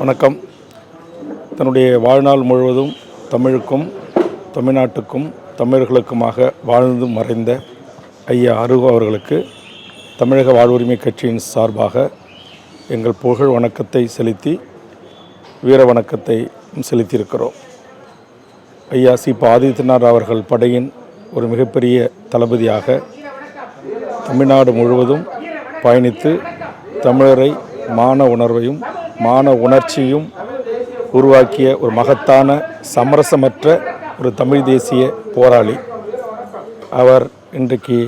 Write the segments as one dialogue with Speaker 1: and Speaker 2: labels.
Speaker 1: வணக்கம். தன்னுடைய வாழ்நாள் முழுவதும் தமிழுக்கும் தமிழ்நாட்டுக்கும் தமிழர்களுக்குமாக வாழ்ந்து மறைந்த ஐயா அருகு அவர்களுக்கு தமிழக வாழ்வுரிமை கட்சியின் சார்பாக எங்கள் புகழ் வணக்கத்தை செலுத்தி வீர வணக்கத்தை செலுத்தியிருக்கிறோம். ஐயா சி. ப. ஆதித்யநாத் அவர்கள் படையின் ஒரு மிகப்பெரிய தளபதியாக தமிழ்நாடு முழுவதும் பயணித்து தமிழரை மான உணர்வையும் மான உணர்ச்சியும் உருவாக்கிய ஒரு மகத்தான சமரசமற்ற ஒரு தமிழ் தேசிய போராளி. அவர் இன்றைக்கு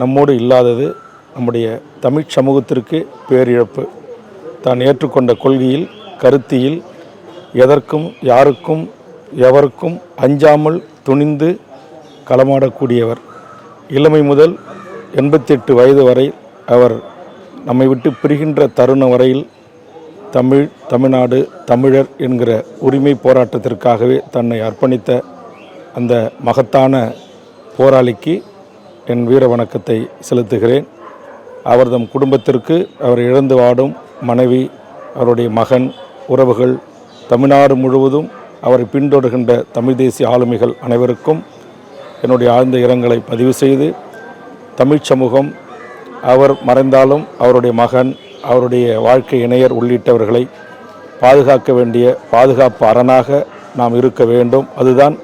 Speaker 1: நம்மோடு இல்லாதது நம்முடைய தமிழ் சமூகத்திற்கு பேரிழப்பு. தான் ஏற்றுக்கொண்ட கொள்கையில் கருத்தியில் எதற்கும் யாருக்கும் எவருக்கும் அஞ்சாமல் துணிந்து களமாடக்கூடியவர். இளமை முதல் எண்பத்தெட்டு வயது வரை அவர் நம்மை விட்டு பிரிகின்ற தருணம் வரையில் தமிழ் தமிழ்நாடு தமிழர் என்கிற உரிமை போராட்டத்திற்காகவே தன்னை அர்ப்பணித்த அந்த மகத்தான போராளிக்கு என் வீர வணக்கத்தை செலுத்துகிறேன். அவர்தம் குடும்பத்திற்கு அவர் இழந்து வாடும் மனைவி அவருடைய மகன் உறவுகள் தமிழ்நாடு முழுவதும் அவரை பின்தொடர்கின்ற தமிழ் தேசிய ஆளுமைகள் அனைவருக்கும் என்னுடைய ஆழ்ந்த இரங்கலை பதிவு செய்து தமிழ்ச் சமூகம் அவர் மறைந்தாலும் அவருடைய மகன் அவருடைய வாழ்க்கை இணையர் உள்ளிட்டவர்களை பாதுகாக்க வேண்டிய பாதுகாப்பு அரணாக நாம் இருக்க வேண்டும். அதுதான்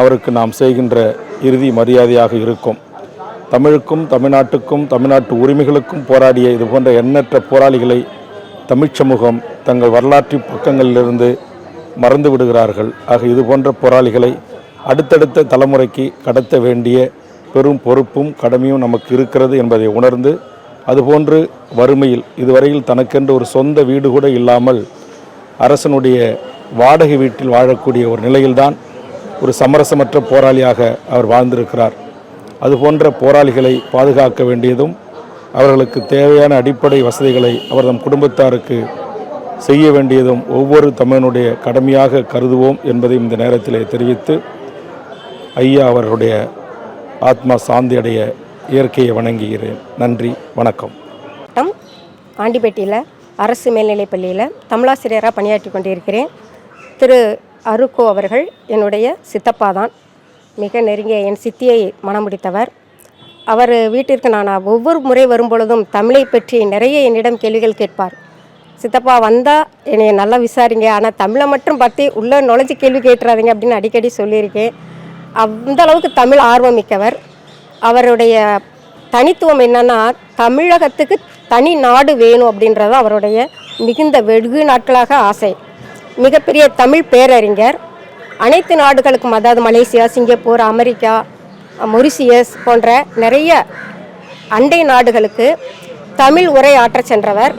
Speaker 1: அவருக்கு நாம் செய்கின்ற இறுதி மரியாதையாக இருக்கும். தமிழுக்கும் தமிழ்நாட்டுக்கும் தமிழ்நாட்டு உரிமைகளுக்கும் போராடிய இது போன்ற எண்ணற்ற போராளிகளை தமிழ்ச் சமூகம் தங்கள் வரலாற்று பக்கங்களிலிருந்து மறந்து விடுகிறார்கள். ஆக இது போன்ற போராளிகளை அடுத்தடுத்த தலைமுறைக்கு கடத்த வேண்டிய பெரும் பொறுப்பும் கடமையும் நமக்கு இருக்கிறது என்பதை உணர்ந்து அதுபோன்று வறுமையில் இதுவரையில் தனக்கென்று ஒரு சொந்த வீடு கூட இல்லாமல் அரசனுடைய வாடகை வீட்டில் வாழக்கூடிய ஒரு நிலையில்தான் ஒரு சமரசமற்ற போராளியாக அவர் வாழ்ந்திருக்கிறார். அதுபோன்ற போராளிகளை பாதுகாக்க வேண்டியதும் அவர்களுக்கு தேவையான அடிப்படை வசதிகளை அவர் தம் குடும்பத்தாருக்கு செய்ய வேண்டியதும் ஒவ்வொரு தமிழனுடைய கடமையாக கருதுவோம் என்பதையும் இந்த நேரத்திலே தெரிவித்து ஐயா அவர்களுடைய ஆத்மா சாந்தி அடைய இயற்கையை வணங்குகிறேன். நன்றி வணக்கம்.
Speaker 2: மாவட்டம் ஆண்டிப்பட்டியில் அரசு மேல்நிலைப் பள்ளியில் தமிழாசிரியராக பணியாற்றி கொண்டிருக்கிறேன். திரு அருக்கோ அவர்கள் என்னுடைய சித்தப்பா தான். மிக நெருங்கிய என் சித்தியை மணமுடித்தவர் அவர் வீட்டிற்கு நான் ஒவ்வொரு முறை வரும்பொழுதும் தமிழை பற்றி நிறைய என்னிடம் கேள்விகள் கேட்பார். சித்தப்பா வந்தால் என்னை நல்லா விசாரிங்க. ஆனால் தமிழை மட்டும் பற்றி உள்ளே நுழைஞ்சு கேள்வி கேட்டுறாதீங்க அப்படின்னு அடிக்கடி சொல்லியிருக்கேன். அந்த அளவுக்கு தமிழ் ஆர்வம் மிக்கவர். அவருடைய தனித்துவம் என்னன்னா தமிழகத்துக்கு தனி நாடு வேணும் அப்படின்றது அவருடைய மிகுந்த வெகு நாட்களாக ஆசை. மிகப்பெரிய தமிழ் பேரறிஞர். அனைத்து நாடுகளுக்கும் அதாவது மலேசியா சிங்கப்பூர் அமெரிக்கா மொரிசியஸ் போன்ற நிறைய அண்டை நாடுகளுக்கு தமிழ் உரை ஆற்ற சென்றவர்.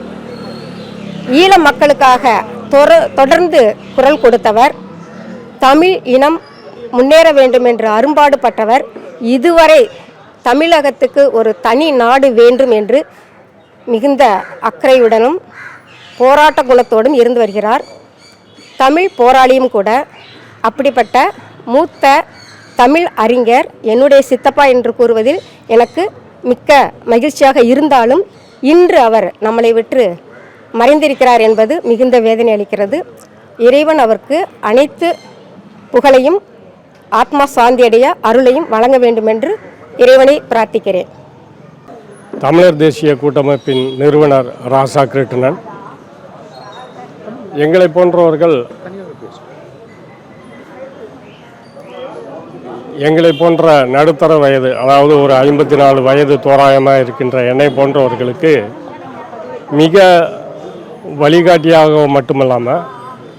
Speaker 2: ஈழ மக்களுக்காக தொடர்ந்து குரல் கொடுத்தவர். தமிழ் இனம் முன்னேற வேண்டும் என்று அரும்பாடுபட்டவர். இதுவரை தமிழகத்துக்கு ஒரு தனி நாடு வேண்டும் என்று மிகுந்த அக்கறையுடனும் போராட்ட குணத்தோடும் இருந்து வருகிறார். தமிழ் போராளியும் கூட அப்படிப்பட்ட மூத்த தமிழ் அறிஞர் என்னுடைய சித்தப்பா என்று கூறுவதில் எனக்கு மிக்க மகிழ்ச்சியாக இருந்தாலும் இன்று அவர் நம்மளை விட்டு மறைந்திருக்கிறார் என்பது மிகுந்த வேதனை அளிக்கிறது. இறைவன் அவருக்கு அனைத்து புகழையும் ஆத்மா சாந்தியடைய அருளையும் வழங்க வேண்டும் என்று இறைவனை பிரார்த்திக்கிறேன்.
Speaker 3: தமிழர் தேசிய கூட்டமைப்பின் நிறுவனர் ராசா கிருஷ்ணன் எங்களை போன்றவர்கள் எங்களை போன்ற நடுத்தர வயது அதாவது ஒரு ஐம்பத்தி நாலு வயது தோராயமாக இருக்கின்ற என்னை போன்றவர்களுக்கு மிக வழிகாட்டியாக மட்டுமல்லாமல்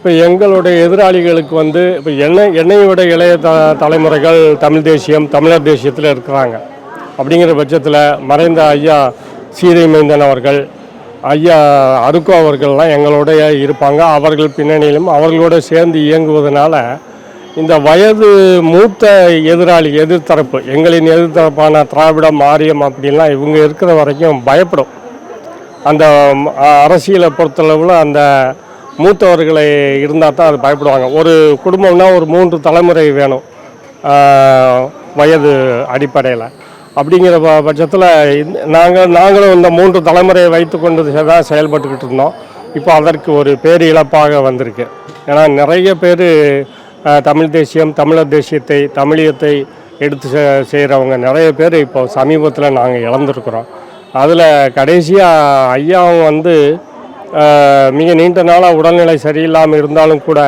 Speaker 3: இப்போ எங்களுடைய எதிராளிகளுக்கு வந்து இப்போ என்னை என்னையோட விட இளைய த தலைமுறைகள் தமிழ் தேசியம் தமிழர் தேசியத்தில் இருக்கிறாங்க. அப்படிங்கிற பட்சத்தில் மறைந்த ஐயா சீதை மைந்தன் அவர்கள் ஐயா அருக்கோ அவர்கள்லாம் எங்களுடைய இருப்பாங்க. அவர்கள் பின்னணியிலும் அவர்களோட சேர்ந்து இயங்குவதனால இந்த வயது மூத்த எதிராளி எதிர்த்தரப்பு எங்களின் எதிர்த்தரப்பான திராவிடம் மாரியம் அப்படின்லாம் இவங்க இருக்கிற வரைக்கும் பயப்படும். அந்த அரசியலை பொறுத்தளவில் அந்த மூத்தவர்களை இருந்தால் தான் அது பயப்படுவாங்க. ஒரு குடும்பம்னா ஒரு மூன்று தலைமுறை வேணும். வயது அடிப்படையில். அப்படிங்கிற ப பட்சத்தில் நாங்கள் நாங்களும் இந்த மூன்று தலைமுறையை வைத்து கொண்டு தான் செயல்பட்டுக்கிட்டு இருந்தோம். இப்போ அதற்கு ஒரு பேர் இழப்பாக வந்திருக்கு. ஏன்னா நிறைய பேர் தமிழ் தேசியம் தமிழர் தேசியத்தை தமிழியத்தை எடுத்து செ- செய்கிறவங்க நிறைய பேர் இப்போ சமீபத்தில் நாங்கள் இழந்திருக்கிறோம். அதில் கடைசியாக ஐயாவும் வந்து மிக நீண்ட நாளாக உடல்நிலை சரியில்லாமல் இருந்தாலும் கூட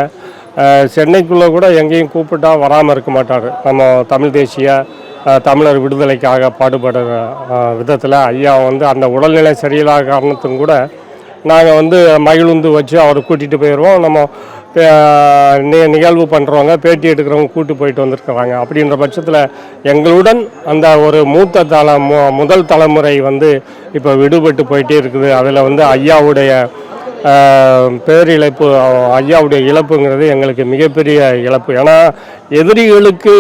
Speaker 3: சென்னைக்குள்ளே கூட எங்கேயும் கூப்பிட்டா வராமல் இருக்க மாட்டார். நம்ம தமிழ் தேசிய தமிழர் விடுதலைக்காக பாடுபடுற விதத்தில் ஐயா வந்து அந்த உடல்நிலை சரியில்லாத காரணத்தும் கூட நாங்கள் வந்து மகிழுந்து வச்சு அவரை கூட்டிகிட்டு போயிடுவோம் நம்ம நிகழ்வு பண்ணுறவங்க பேட்டி எடுக்கிறவங்க கூட்டு போயிட்டு வந்திருக்கிறாங்க. அப்படின்ற பட்சத்தில் எங்களுடன் அந்த ஒரு மூத்த தலை மு- முதல் தலைமுறை வந்து இப்போ விடுபட்டு போயிட்டே இருக்குது. அதில் வந்து ஐயாவுடைய பேரிழப்பு ஐயாவுடைய இழப்புங்கிறது எங்களுக்கு மிகப்பெரிய இழப்பு. ஏன்னா எதிரிகளுக்கு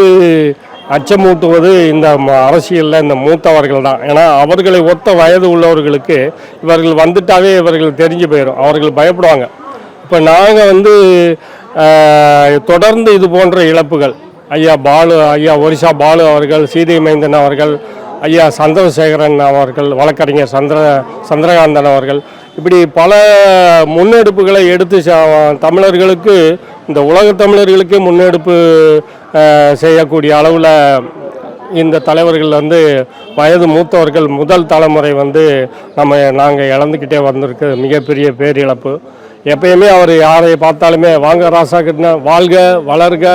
Speaker 3: அச்சமூட்டுவது இந்த ம- இந்த மூத்தவர்கள் தான். ஏன்னா அவர்களை ஒத்த வயது உள்ளவர்களுக்கு இவர்கள் வந்துட்டாவே இவர்கள் தெரிஞ்சு போயிடும் அவர்கள் பயப்படுவாங்க. இப்போ நாங்கள் வந்து தொடர்ந்து இது போன்ற இழப்புகள். ஐயா பாலு ஐயா ஒரிசா பாலு அவர்கள் சீதை மைந்தன் அவர்கள் ஐயா சந்திரசேகரன் அவர்கள் வழக்கறிஞர் சந்திர சந்திரகாந்தன் அவர்கள் இப்படி பல முன்னெடுப்புகளை எடுத்து தமிழர்களுக்கு இந்த உலக தமிழர்களுக்கே முன்னெடுப்பு செய்யக்கூடிய அளவில் இந்த தலைவர்கள் வந்து வயது மூத்தவர்கள் முதல் தலைமுறை வந்து நம்ம நாங்கள் இழந்துக்கிட்டே வந்திருக்கு. மிகப்பெரிய பேரிழப்பு. எப்பயுமே அவர் யாரை பார்த்தாலுமே வாங்க ராசா கிட்ட வாழ்க வளர்க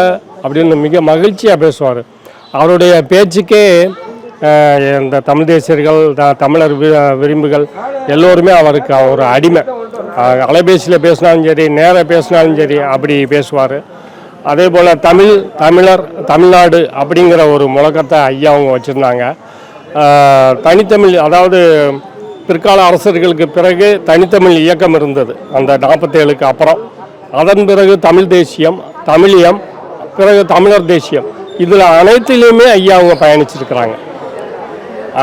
Speaker 3: அப்படின்னு மிக மகிழ்ச்சியாக பேசுவார். அவருடைய பேச்சுக்கே இந்த தமிழ் தேசியர்கள் த- தமிழர் விரும்புகள் எல்லோருமே அவருக்கு ஒரு அடிமை. அலைபேசியில் பேசினாலும் சரி நேராக பேசினாலும் சரி அப்படி பேசுவார். அதே போல் தமிழ் தமிழர் தமிழ்நாடு அப்படிங்கிற ஒரு முழக்கத்தை ஐயா அவங்க வச்சுருந்தாங்க. தனித்தமிழ் அதாவது பிற்கால அரசர்களுக்கு பிறகு தனித்தமிழ் இயக்கம் இருந்தது. அந்த நாற்பத்தேழுக்கு அப்புறம். அதன் பிறகு தமிழ் தேசியம் தமிழியம் பிறகு தமிழர் தேசியம். இதில் அனைத்திலையுமே ஐயா அவங்க பயணிச்சிருக்கிறாங்க.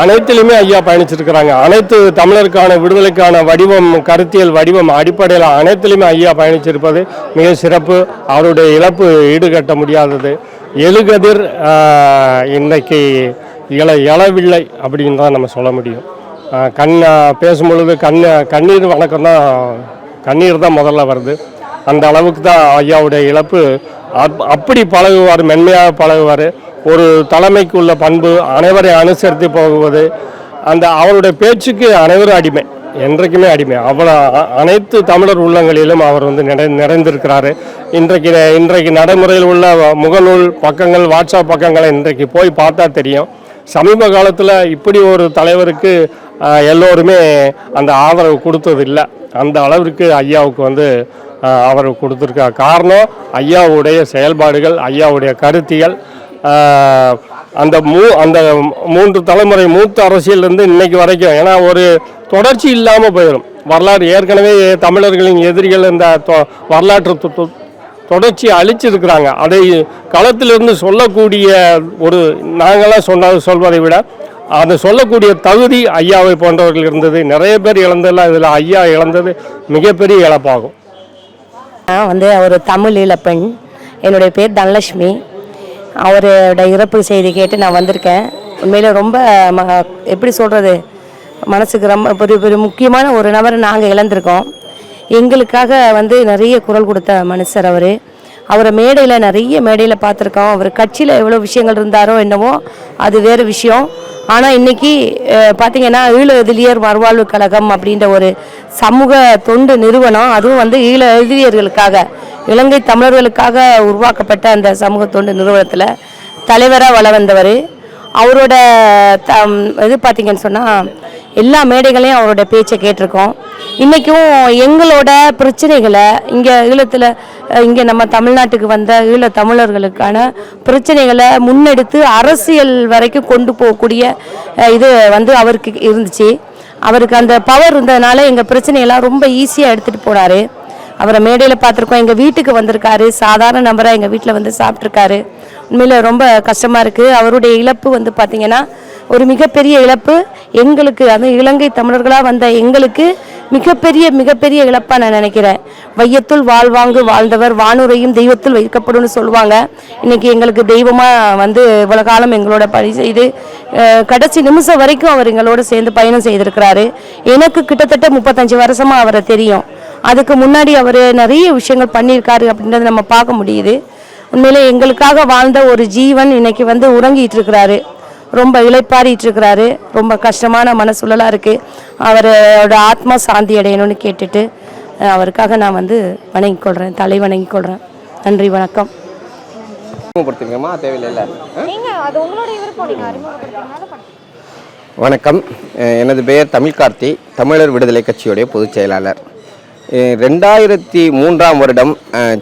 Speaker 3: அனைத்திலுமே ஐயா பயணிச்சிருக்கிறாங்க. அனைத்து தமிழருக்கான விடுதலைக்கான வடிவம் கருத்தியல் வடிவம் அடிப்படையில் அனைத்திலுமே ஐயா பயணிச்சிருப்பது மிக சிறப்பு. அவருடைய இழப்பு ஈடுகட்ட முடியாதது. எழுகதிர் இன்றைக்கு இள இளவில்லை அப்படின்னு தான் நம்ம சொல்ல முடியும். கண் பேசும்பொழுது கண் கண்ணீர் வணக்கம் தான் கண்ணீர் தான் முதல்ல வருது. அந்த அளவுக்கு தான் ஐயாவுடைய இழப்பு. அப்- அப்படி பழகுவார் மென்மையாக பழகுவார். ஒரு தலைமைக்கு உள்ள பண்பு அனைவரை அனுசரித்து போகுவது அந்த அவருடைய பேச்சுக்கு அனைவரும் அடிமை என்றைக்குமே அடிமை. அவ்வளோ அனைத்து தமிழர் உள்ளங்களிலும் அவர் வந்து நிறை நிறைந்திருக்கிறாரு. இன்றைக்கு இன்றைக்கு நடைமுறையில் உள்ள முகநூல் பக்கங்கள் வாட்ஸ்அப் பக்கங்களை இன்றைக்கு போய் பார்த்தா தெரியும். சமீப காலத்தில் இப்படி ஒரு தலைவருக்கு எல்லோருமே அந்த ஆதரவு கொடுத்ததில்லை. அந்த அளவிற்கு ஐயாவுக்கு வந்து அவர் கொடுத்துருக்க காரணம் ஐயாவுடைய செயல்பாடுகள் ஐயாவுடைய கருத்தியல் அந்த மூ அந்த மூன்று தலைமுறை மூத்த அரசியலிருந்து இன்னைக்கு வரைக்கும் ஏன்னா ஒரு தொடர்ச்சி இல்லாமல் போயிடும் வரலாறு ஏற்கனவே தமிழர்களின் எதிரிகள் இந்த தொ- வரலாற்று தொ- அழிச்சிருக்கிறாங்க. அதை களத்திலிருந்து சொல்லக்கூடிய ஒரு நாங்களாம் சொன்ன சொல்வதை விட அதை சொல்லக்கூடிய தகுதி ஐயாவை போன்றவர்கள் இருந்தது. நிறைய பேர் இழந்ததில்ல இதில் ஐயா இழந்தது மிகப்பெரிய இழப்பாகும்.
Speaker 4: நான் வந்து ஒரு தமிழ் இளப்பெண். என்னுடைய பேர் தனலட்சுமி. அவரோட இறப்பு செய்தி கேட்டு நான் வந்திருக்கேன். உண்மையில் ரொம்ப ம எப்படி சொல்கிறது மனசுக்கு ரொம்ப பெரிய பெரிய முக்கியமான ஒரு நபரை நாங்கள் இழந்திருக்கோம். எங்களுக்காக வந்து நிறைய குரல் கொடுத்த மனுஷர் அவர். அவரை மேடையில் நிறைய மேடையில் பார்த்துருக்கோம். அவர் கட்சியில் எவ்வளோ விஷயங்கள் இருந்தாரோ என்னவோ அது வேறு விஷயம். ஆனால் இன்னைக்கு பார்த்திங்கன்னா பார்த்தீங்கன்னா ஈழ எதிரியர் மறுவாழ்வு கழகம் அப்படின்ற ஒரு சமூக தொண்டு நிறுவனம் அதுவும் வந்து ஈழ எதிரியர்களுக்காக இலங்கை தமிழர்களுக்காக உருவாக்கப்பட்ட அந்த சமூக தொண்டு நிறுவனத்தில் தலைவராக வள வந்தவர். அவரோட த இது பார்த்தீங்கன்னு சொன்னால் எல்லா மேடைகளையும் அவரோட பேச்சை கேட்டிருக்கோம். இன்றைக்கும் எங்களோட பிரச்சனைகளை இங்கே ஈழத்தில் இங்கே நம்ம தமிழ்நாட்டுக்கு வந்த ஈழ தமிழர்களுக்கான பிரச்சனைகளை முன்னெடுத்து அரசியல் வரைக்கும் கொண்டு போகக்கூடிய இது வந்து அவருக்கு இருந்துச்சு. அவருக்கு அந்த பவர் இருந்ததுனால எங்கள் பிரச்சனையெல்லாம் ரொம்ப ஈஸியாக எடுத்துகிட்டு போனார். அவரை மேடையில் பார்த்துருக்கோம். எங்கள் வீட்டுக்கு வந்திருக்காரு. சாதாரண நபராக எங்கள் வீட்டில் வந்து சாப்பிட்ருக்காரு உண்மையில் ரொம்ப கஷ்டமாக இருக்குது அவருடைய இழப்பு வந்து பார்த்திங்கன்னா ஒரு மிகப்பெரிய இழப்பு எங்களுக்கு அந்த இலங்கை தமிழர்களாக வந்த எங்களுக்கு மிகப்பெரிய மிகப்பெரிய இழப்பாக நான் நினைக்கிறேன். வையத்துள் வாழ்வாங்கு வாழ்ந்தவர் வானுரையும் தெய்வத்தில் வைக்கப்படும்னு சொல்லுவாங்க. இன்னைக்கு எங்களுக்கு தெய்வமாக வந்து இவ்வளோ காலம் எங்களோட பணி செய்து கடைசி நிமிஷம் வரைக்கும் அவர் எங்களோட சேர்ந்து பயணம் செய்திருக்கிறாரு. எனக்கு கிட்டத்தட்ட முப்பத்தஞ்சு வருஷமாக அவரை தெரியும். அதுக்கு முன்னாடி அவர் நிறைய விஷயங்கள் பண்ணியிருக்காரு அப்படின்றத நம்ம பார்க்க முடியுது. உண்மையிலே எங்களுக்காக வாழ்ந்த ஒரு ஜீவன் இன்னைக்கு வந்து உறங்கிட்டு இருக்கிறாரு. ரொம்ப இளைப்பாறிட்டு இருக்கிறாரு ரொம்ப கஷ்டமான மனசூழலாக இருக்குது அவரோட ஆத்மா சாந்தி அடையணும்னு கேட்டுட்டு அவருக்காக நான் வந்து வணங்கிக் கொள்கிறேன் தலை வணங்கிக் கொள்கிறேன் நன்றி வணக்கம்.
Speaker 5: வணக்கம். எனது பெயர் தமிழ் கார்த்தி தமிழர் விடுதலை கட்சியுடைய பொதுச் செயலாளர். ரெண்டாயிரத்தி மூன்றாம் வருடம்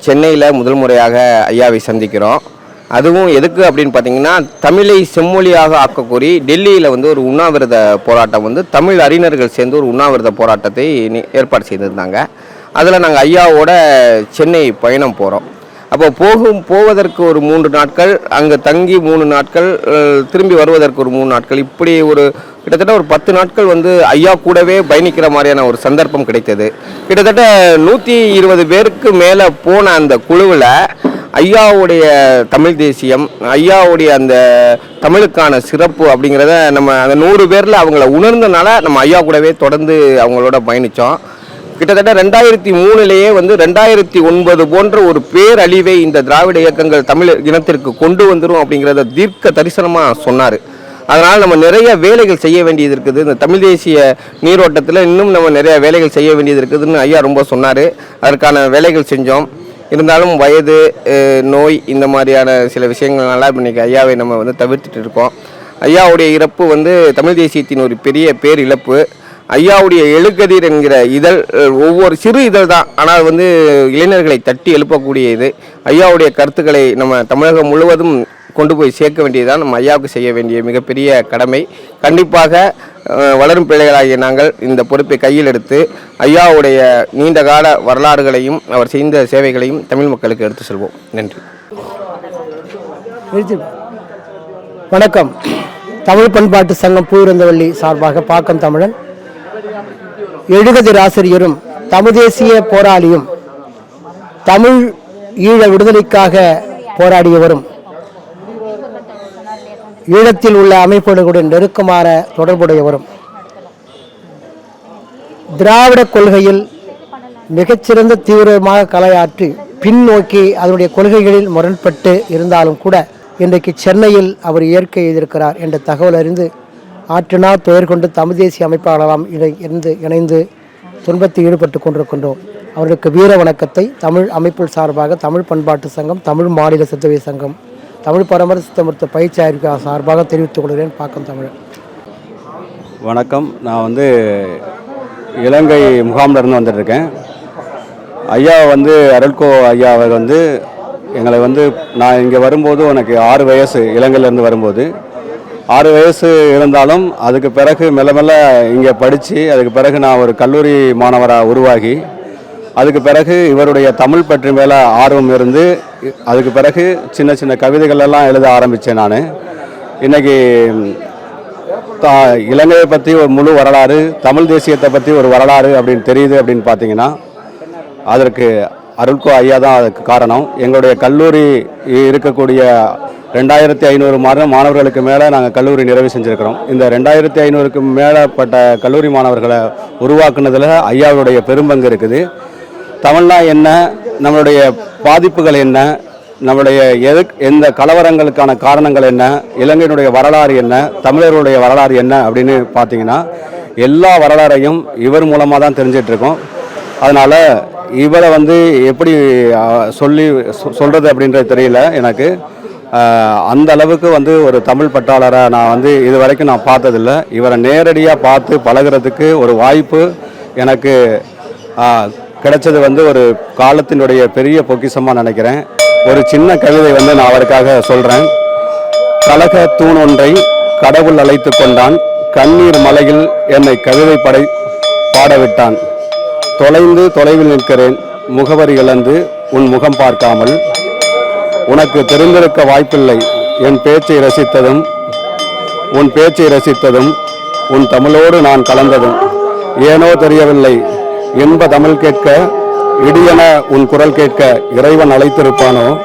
Speaker 5: சென்னையில் முதல் முறையாக ஐயாவை சந்திக்கிறோம். அதுவும் எதுக்கு அப்படின்னு பார்த்தீங்கன்னா தமிழை செம்மொழியாக ஆக்கக்கூறி டெல்லியில் வந்து ஒரு உண்ணாவிரத போராட்டம் வந்து தமிழ் அறிஞர்கள் சேர்ந்து ஒரு உண்ணாவிரத போராட்டத்தை ஏற்பாடு செய்திருந்தாங்க. அதில் நாங்கள் ஐயாவோட சென்னை பயணம் போகிறோம் அப்போ போகும் போவதற்கு ஒரு மூன்று நாட்கள் அங்கே தங்கி மூணு நாட்கள் திரும்பி வருவதற்கு ஒரு மூணு நாட்கள். இப்படி ஒரு கிட்டத்தட்ட ஒரு பத்து நாட்கள் வந்து ஐயா கூடவே பயணிக்கிற மாதிரியான ஒரு சந்தர்ப்பம் கிடைத்தது. கிட்டத்தட்ட நூற்றி இருபது பேருக்கு மேலே போன அந்த குழுவில் ஐயாவுடைய தமிழ் தேசியம் ஐயாவுடைய அந்த தமிழுக்கான சிறப்பு அப்படிங்கிறத நம்ம அந்த நூறு பேரில் அவங்கள உணர்ந்தனால நம்ம ஐயா கூடவே தொடர்ந்து அவங்களோட பயணித்தோம் கிட்டத்தட்ட ரெண்டாயிரத்தி மூணுலேயே வந்து ரெண்டாயிரத்தி ஒன்பது போன்ற ஒரு பேரழிவை இந்த திராவிட இயக்கங்கள் தமிழ் இனத்திற்கு கொண்டு வந்துடும் அப்படிங்கிறத தீர்க்க தரிசனமாக சொன்னார். அதனால் நம்ம நிறைய வேலைகள் செய்ய வேண்டியது இருக்குது. இந்த தமிழ் தேசிய நீரோட்டத்தில் இன்னும் நம்ம நிறைய வேலைகள் செய்ய வேண்டியது இருக்குதுன்னு ஐயா ரொம்ப சொன்னார். அதற்கான வேலைகள் செஞ்சோம். இருந்தாலும் வயது நோய் இந்த மாதிரியான சில விஷயங்கள்னால இன்றைக்கி இன்னைக்கு ஐயாவை நம்ம வந்து தவிர்த்துட்டு இருக்கோம். ஐயாவுடைய இறப்பு வந்து தமிழ் தேசியத்தின் ஒரு பெரிய பேர் இழப்பு ஐயாவுடைய எழுகதிர் என்கிற இதழ் ஒவ்வொரு சிறு இதழ் தான். ஆனால் வந்து இளைஞர்களை தட்டி எழுப்பக்கூடிய இது. ஐயாவுடைய கருத்துக்களை நம்ம தமிழகம் முழுவதும் கொண்டு போய் சேர்க்க வேண்டியதுதான் நம்ம ஐயாவுக்கு செய்ய வேண்டிய மிகப்பெரிய கடமை. கண்டிப்பாக வளரும் பிள்ளைகளாகிய நாங்கள் இந்த பொறுப்பை கையில் எடுத்து ஐயாவுடைய நீண்ட கால வரலாறுகளையும் அவர் செய்த சேவைகளையும் தமிழ் மக்களுக்கு எடுத்து செல்வோம். நன்றி.
Speaker 6: வணக்கம். தமிழ் பண்பாட்டு சங்கம் பூரந்தவள்ளி சார்பாக பாக்கம் தமிழன். எழுகதிர் ஆசிரியரும் தமிழ் தேசிய போராளியும் தமிழ் ஈழ விடுதலைக்காக போராடியவரும் ஈழத்தில் உள்ள அமைப்புகளுடன் நெருக்கமான தொடர்புடையவரும். திராவிட கொள்கையில் மிகச்சிறந்த தீவிரமாக கலையாற்றி பின்னோக்கி அதனுடைய கொள்கைகளில் முரண்பட்டு இருந்தாலும் கூட இன்றைக்கு சென்னையில் அவர் இயற்கை எதிர்க்கிறார் என்ற தகவல் அறிந்து ஆற்றினா துயர் கொண்டு தமிழ் தேசிய அமைப்பாளராம் இதை இணைந்து இணைந்து துன்பத்தில் ஈடுபட்டு கொண்டிருக்கின்றோம். அவர்களுக்கு வீர வணக்கத்தை தமிழ் அமைப்பு சார்பாக தமிழ் பண்பாட்டு சங்கம் தமிழ் மாநில சித்தவை சங்கம் தமிழ் பரம்பரை சித்தமருத்துவ பயிற்சி ஆய்வு சார்பாக தெரிவித்துக் கொள்கிறேன். பாக்கம் தமிழ்.
Speaker 2: வணக்கம். நான் வந்து இலங்கை முகாம்லருந்து வந்துட்டுருக்கேன் ஐயா வந்து அருள்கோ ஐயா அவர் வந்து எங்களை வந்து நான் இங்கே வரும்போது எனக்கு ஆறு வயசு இலங்கையிலேருந்து வரும்போது. ஆறு வயசு இருந்தாலும் அதுக்கு பிறகு மெல்ல மெல்ல இங்கே படித்து அதுக்கு பிறகு நான் ஒரு கல்லூரி மாணவராக உருவாகி அதுக்கு பிறகு இவருடைய தமிழ் பற்றி மேலே ஆர்வம் இருந்து அதுக்கு பிறகு சின்ன சின்ன கவிதைகள் எல்லாம் எழுத ஆரம்பித்தேன் நான். இன்றைக்கி தா இலங்கையை பற்றி ஒரு முழு வரலாறு தமிழ் தேசியத்தை பற்றி ஒரு வரலாறு அப்படின்னு தெரியுது அப்படின்னு பார்த்தீங்கன்னா அதற்கு அருள்கோ ஐயா தான் அதுக்கு காரணம். எங்களுடைய கல்லூரி இருக்கக்கூடிய ரெண்டாயிரத்தி ஐநூறு மாணவ மாணவர்களுக்கு மேலே நாங்கள் கல்லூரி நிறைவு செஞ்சுருக்கிறோம். இந்த ரெண்டாயிரத்தி ஐநூறுக்கு மேலப்பட்ட கல்லூரி மாணவர்களை உருவாக்குனதில் ஐயாவுடைய பெரும்பங்கு இருக்குது. தமிழ்னா என்ன? நம்மளுடைய பாதிப்புகள் என்ன? நம்மளுடைய எது எந்த கலவரங்களுக்கான காரணங்கள் என்ன? இலங்கையினுடைய வரலாறு என்ன? தமிழர்களுடைய வரலாறு என்ன? அப்படின்னு பார்த்தீங்கன்னா எல்லா வரலாறையும் இவர் மூலமாக தான் தெரிஞ்சிட்ருக்கோம். அதனால் இவரை வந்து எப்படி சொல்லி சொல்கிறது அப்படின்றது தெரியல எனக்கு. அந்த அளவுக்கு வந்து ஒரு தமிழ் பட்டாளரை நான் வந்து இது வரைக்கும் நான் பார்த்ததில்ல. இவரை நேரடியாக பார்த்து பழகுறதுக்கு ஒரு வாய்ப்பு எனக்கு கிடைச்சது வந்து ஒரு காலத்தினுடைய பெரிய பொக்கிஷமாக நினைக்கிறேன். ஒரு சின்ன கவிதை வந்து நான் அவருக்காக சொல்கிறேன் கலக தூண் ஒன்றை கடவுள் அழைத்து கொண்டான். கண்ணீர் மலையில் என்னை கவிதை படை பாடவிட்டான். தொலைந்து தொலைவில் நிற்கிறேன். முகவரி இழந்து உன் முகம் பார்க்காமல். உனக்கு தெரிந்திருக்க வாய்ப்பில்லை. என் பேச்சை ரசித்ததும் உன் பேச்சை ரசித்ததும் உன் தமிழோடு நான் கலந்ததும். ஏனோ தெரியவில்லை. இன்ப தமிழ் கேட்க இடியென உன் குரல் கேட்க இறைவன் அழைத்திருப்பானோ?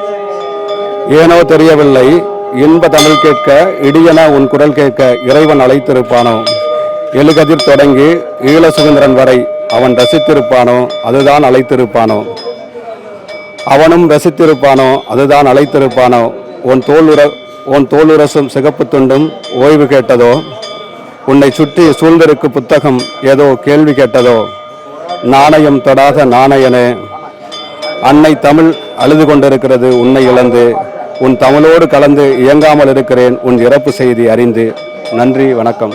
Speaker 2: ஏனோ தெரியவில்லை இன்ப தமிழ் கேட்க இடியென உன் குரல் கேட்க இறைவன் அழைத்திருப்பானோ? எழுகதிர் தொடங்கி ஈழ சுதந்திரன் வரை அவன் ரசித்திருப்பானோ? அதுதான் அழைத்திருப்பானோ? அவனும் ரசித்திருப்பானோ? அதுதான் அழைத்திருப்பானோ? உன் தோலுர உன் தோலுரசும் சிகப்பு துண்டும் ஓய்வு கேட்டதோ? உன்னை சுற்றி சூழ்ந்திருக்கு புத்தகம் ஏதோ கேள்வி கேட்டதோ? நாணயம் தொடாத நாணயனே அன்னை தமிழ் அழுது கொண்டிருக்கிறது உன்னை இழந்து. உன் தமிழோடு கலந்து இயங்காமல் இருக்கிறேன் உன் இறப்பு செய்தி அறிந்து. நன்றி வணக்கம்.